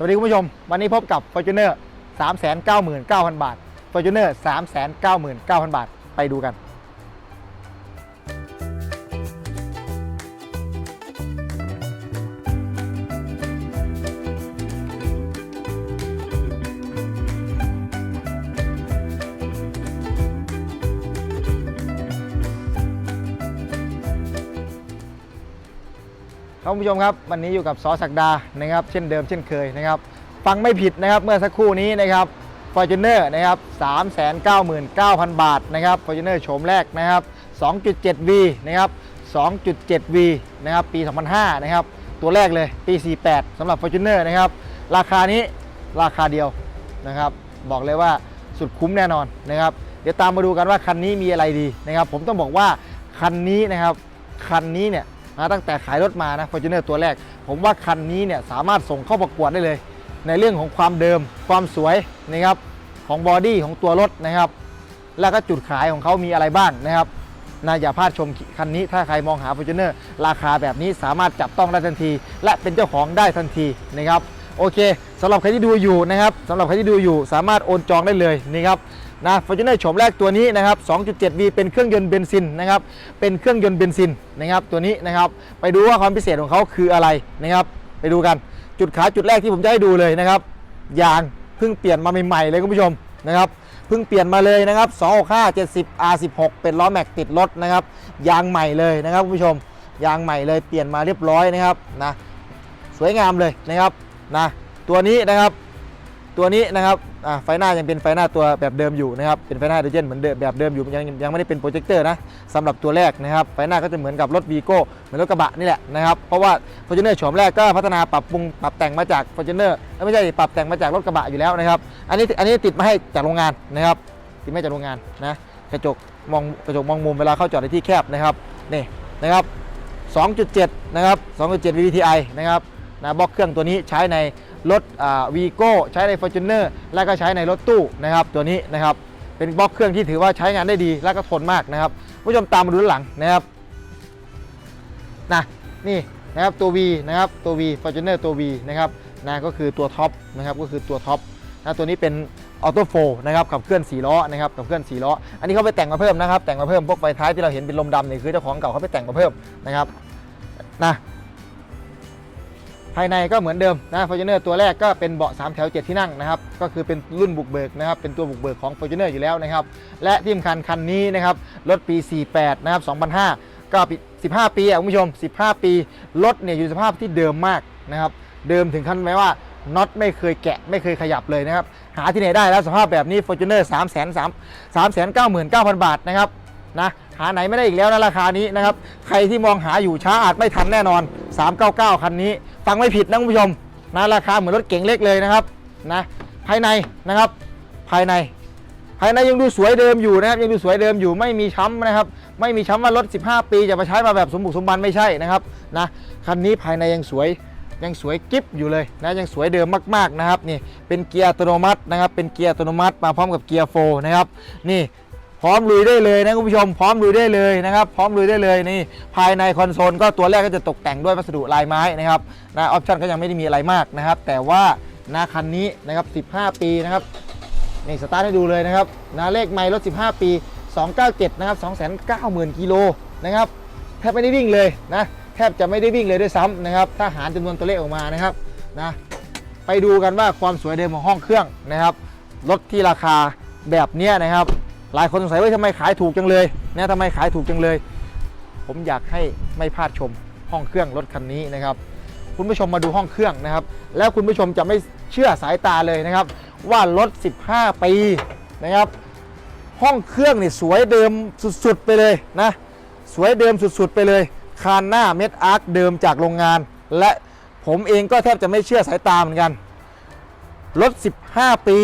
สวัสดีคุณผู้ชม วันนี้พบกับ Fortuner 399,000 บาท Fortuner 399,000 บาท ไปดูกัน ครับคุณผู้ชมครับวันนี้อยู่กับซอสักดานะครับ เช่นเดิมเช่นเคยนะครับ ฟังไม่ผิดนะครับเมื่อสักครู่นี้นะครับ Fortuner นะครับ399,000 บาทนะครับ Fortuner โฉมแรกนะครับ 2.7V นะครับ 2.7V นะครับปี 2005 นะครับ ตัวแรกเลยปี 48สำหรับ Fortuner นะครับ ราคานี้ราคาเดียวนะครับ บอกเลยว่าสุดคุ้มแน่นอนนะครับ เดี๋ยวตามมาดูกันว่าคันนี้มีอะไรดีนะครับ ผมต้องบอกว่าคันนี้นะครับคันนี้เนี่ย นะตั้งแต่ขายรถมานะ Fortuner ตัวแรก ผมว่าคันนี้เนี่ยสามารถส่งเข้าประกวดได้เลย ในเรื่องของความเดิมความสวยนะครับของบอดี้ของตัวรถนะครับ แล้วก็จุดขายของเขามีอะไรบ้างนะครับนะอย่าพลาดชมคันนี้ถ้าใครมองหา Fortuner ราคาแบบนี้สามารถจับต้องได้ทันที และเป็นเจ้าของได้ทันทีนะครับโอเคสำหรับใครที่ดูอยู่นะครับสำหรับใครที่ดูอยู่สามารถโอนจองได้เลยนะครับ นะ Fortuner โฉมแรกตัวนี้นะครับ 2.7V เป็นเครื่องยนต์เบนซินนะครับ เป็นเครื่องยนต์เบนซินนะครับตัวนี้นะครับ ไปดูว่าความพิเศษของเขาคืออะไรนะครับ ไปดูกัน จุดขายจุดแรกที่ผมจะให้ดูเลยนะครับ ยางเพิ่งเปลี่ยนมาใหม่ๆเลยคุณผู้ชมนะครับเพิ่งเปลี่ยนมาเลยนะครับ 265 70 R16 เป็นล้อแม็กติดรถนะครับ ยางใหม่เลยนะครับคุณผู้ชม ยางใหม่เลยเปลี่ยนมาเรียบร้อยนะครับนะ สวยงามเลยนะครับนะ ตัวนี้นะครับ ตัวนี้นะครับไฟหน้ายังเป็นไฟหน้าตัวแบบเดิมอยู่นะครับเป็นไฟหน้าไฮโดรเจนเหมือนเดิมแบบเดิมอยู่ยังยังไม่ได้เป็นโปรเจคเตอร์นะสำหรับตัวแรกนะครับไฟหน้าก็จะเหมือนกับรถวีโก้เหมือนรถกระบะนี่แหละนะครับเพราะว่า f o r t u n e r โฉมแรกก็พัฒนาปรับปรุงปรับแต่งมาจาก f o r t u n e r ไม่ใช่ปรับแต่งมาจากรถกระบะอยู่แล้วนะครับอันนี้อันนี้ติดมาให้จากโรงงานนะครับติดมาจากโรงงานนะกระจกมองกระจกมองมุมเวลาเข้าจอดในที่แคบนะครับนี่นะครับ2.7 นะครับ 2.7 VVTi นะครับนะบล็อกเครื่องตัวนี้ใช้ใน รถวีโก้ใช้ใน Fortuner และก็ใช้ในรถตู้นะครับตัวนี้นะครับเป็นบล็อกเครื่องที่ถือว่าใช้งานได้ดีและก็ทนมากนะครับผู้ชมตามมาดูด้านหลังนะครับนะนี่นะครับตัว V นะครับตัว V Fortuner ตัว V นะครับนะก็คือตัวท็อปนะครับก็คือตัวท็อปนะตัวนี้เป็นออโต้โฟนะครับขับเคลื่อน4ล้อนะครับขับเคลื่อน4ล้ออันนี้เขาไปแต่งมาเพิ่มนะครับแต่งมาเพิ่มพวกไฟท้ายที่เราเห็นเป็นลมดำนี่คือเจ้าของเก่าเขาไปแต่งมาเพิ่มนะครับนะ ภายในก็เหมือนเดิมนะ Fortuner ตัวแรกก็เป็นเบาะ3แถว 7 ที่นั่งนะครับ ก็คือเป็นรุ่นบุกเบิกนะครับ เป็นตัวบุกเบิกของ Fortuner อยู่แล้วนะครับ และที่สำคัญคันนี้นะครับ รถปี 48 นะครับ 2005 ก็ปี15 ปีอะคุณผู้ชม 15 ปี รถเนี่ยอยู่สภาพที่เดิมมากนะครับ เดิมถึงขั้นไหมว่าน็อตไม่เคยแกะไม่เคยขยับเลยนะครับ หาที่ไหนได้แล้วสภาพแบบนี้ Fortuner 3 3 3 3 9 9 0 0 0บาทนะครับนะหาไหนไม่ได้อีกแล้วนะราคานี้นะครับ ใครที่มองหาอยู่ช้าอาจไม่ทันแน่นอน 399 คันนี้ ฟังไม่ผิดนะคุณผู้ชมนะราคาเหมือนรถเก๋งเล็กเลยนะครับนะภายในนะครับภายใน ภายในยังดูสวยเดิมอยู่นะครับยังดูสวยเดิมอยู่ไม่มีช้ำนะครับ ไม่มีช้ำว่ารถ 15 ปีจะมาใช้มาแบบสมบุกสมบันไม่ใช่นะครับนะคันนี้ภายในยังสวยยังสวยกิ๊บอยู่เลยนะยังสวยเดิมมากๆนะครับนี่เป็นเกียร์อัตโนมัตินะครับเป็นเกียร์อัตโนมัติมาพร้อมกับเกียร์โฟร์นะครับนี่ พร้อมลุยได้เลยนะคุณผู้ชมพร้อมลุยได้เลยนะครับ พร้อมลุยได้เลยนี่ภายในคอนโซลก็ตัวแรกก็จะตกแต่งด้วยวัสดุลายไม้นะครับนะออปชั่นก็ยังไม่ได้มีอะไรมากนะครับ แต่ว่านะคันนี้นะครับ 15 ปีนะครับนี่สตาร์ทให้ดูเลยนะครับนะเลขไมล์รถ 15 ปี 297 นะครับ 290,000 กิโลนะครับแทบไม่ได้วิ่งเลยนะแทบจะไม่ได้วิ่งเลยด้วยซ้ำนะครับถ้าหารจำนวนตัวเลขออกมานะครับนะไปดูกันว่าความสวยเดิมของห้องเครื่องนะครับรถที่ราคาแบบนี้นะครับ หลายคนสงสัยว่าทำไมขายถูกจังเลยนะทำไมขายถูกจังเลย ผมอยากให้ไม่พลาดชมห้องเครื่องรถคันนี้นะครับ คุณผู้ชมมาดูห้องเครื่องนะครับ แล้วคุณผู้ชมจะไม่เชื่อสายตาเลยนะครับ ว่ารถ 15 ปีนะครับ ห้องเครื่องนี่สวยเดิมสุดๆไปเลยนะสวยเดิมสุดๆไปเลย คานหน้าเม็ดอาร์คเดิมจากโรงงาน และผมเองก็แทบจะไม่เชื่อสายตาเหมือนกันรถ 15 ปี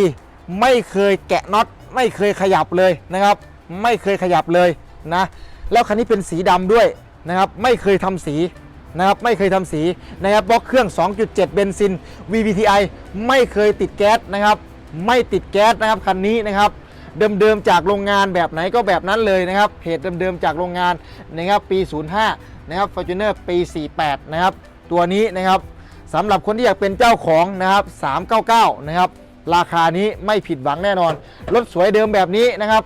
ไม่เคยแกะน็อต ไม่เคยขยับเลยนะครับ ไม่เคยขยับเลยนะแล้วคันนี้เป็นสีดำด้วยนะครับ ไม่เคยทำสีนะครับไม่เคยทำสีนะครับบล็อกเครื่อง 2.7 เบนซิน VVTi ไม่เคยติดแก๊สนะครับ ไม่ติดแก๊สนะครับคันนี้นะครับเดิมๆจากโรงงานแบบไหนก็แบบนั้นเลยนะครับเพจเดิมๆจากโรงงานนะครับปี 05 นะครับ Fortuner ปี 48 นะครับ ตัวนี้นะครับสำหรับคนที่อยากเป็นเจ้าของนะครับ 399 นะครับ ราคานี้ไม่ผิดหวังแน่นอน รถสวยเดิมแบบนี้นะครับ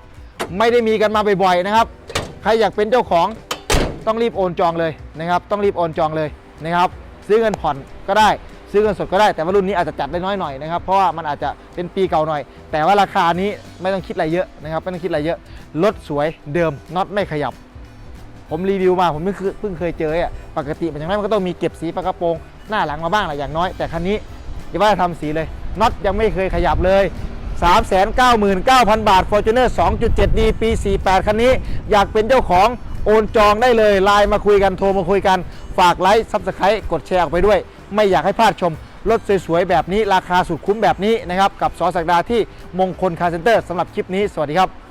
ไม่ได้มีกันมาบ่อยๆนะครับ ใครอยากเป็นเจ้าของต้องรีบโอนจองเลยนะครับ ต้องรีบโอนจองเลยนะครับ ซื้อเงินผ่อนก็ได้ ซื้อเงินสดก็ได้ แต่ว่ารุ่นนี้อาจจะจัดได้น้อยหน่อยนะครับ เพราะว่ามันอาจจะเป็นปีเก่าหน่อย แต่ว่าราคานี้ไม่ต้องคิดอะไรเยอะนะครับ ไม่ต้องคิดอะไรเยอะ รถสวยเดิมน็อตไม่ขยับ ผมรีวิวมาผมเพิ่งเพิ่งเคยเจออะ ปกติมันอย่างไรมันก็ต้องมีเก็บสีปากกระโปรงหน้าหลังมาบ้างแหละอย่างน้อย แต่คันนี้อย่าว่าจะทำสีเลย น็อตยังไม่เคยขยับเลย 399,000 บาท Fortuner 2.7D ปี 48 คันนี้ อยากเป็นเจ้าของโอนจองได้เลยไลน์มาคุยกันโทรมาคุยกัน ฝากไลค์ซับสไครต์กดแชร์ออกไปด้วย ไม่อยากให้พลาดชมรถสวยๆ แบบนี้ราคาสุดคุ้มแบบนี้นะครับ กับสอสักดาที่มงคลคาร์เซ็นเตอร์สำหรับคลิปนี้ สวัสดีครับ